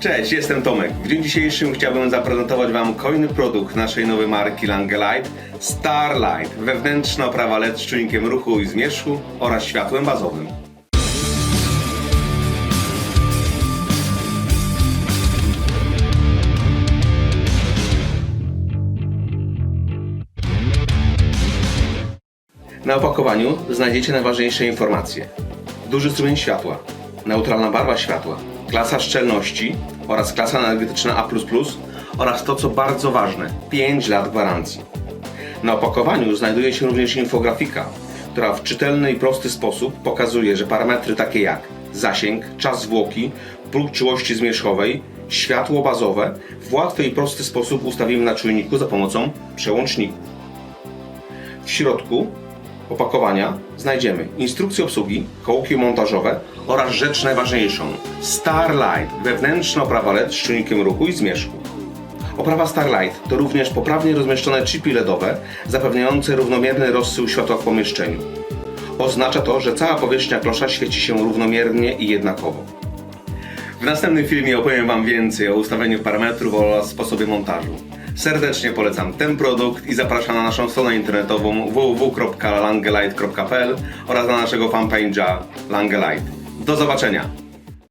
Cześć, jestem Tomek. W dniu dzisiejszym chciałbym zaprezentować Wam kolejny produkt naszej nowej marki Langelite Starlight. Wewnętrzna oprawa LED z czujnikiem ruchu i zmierzchu oraz światłem bazowym. Na opakowaniu znajdziecie najważniejsze informacje. Duży strumień światła, neutralna barwa światła, klasa szczelności oraz klasa energetyczna A++ oraz to co bardzo ważne, 5 lat gwarancji. Na opakowaniu znajduje się również infografika, która w czytelny i prosty sposób pokazuje, że parametry takie jak zasięg, czas zwłoki, próg czułości zmierzchowej, światło bazowe w łatwy i prosty sposób ustawimy na czujniku za pomocą przełączników. W środku opakowania znajdziemy instrukcję obsługi, kołki montażowe oraz rzecz najważniejszą Starlight, wewnętrzna oprawa LED z czujnikiem ruchu i zmierzchu. Oprawa Starlight to również poprawnie rozmieszczone chipy LEDowe zapewniające równomierny rozsył światła w pomieszczeniu. Oznacza to, że cała powierzchnia klosza świeci się równomiernie i jednakowo. W następnym filmie opowiem Wam więcej o ustawieniu parametrów oraz sposobie montażu. Serdecznie polecam ten produkt i zapraszam na naszą stronę internetową www.langelite.pl oraz na naszego fanpage'a Langelite. Do zobaczenia!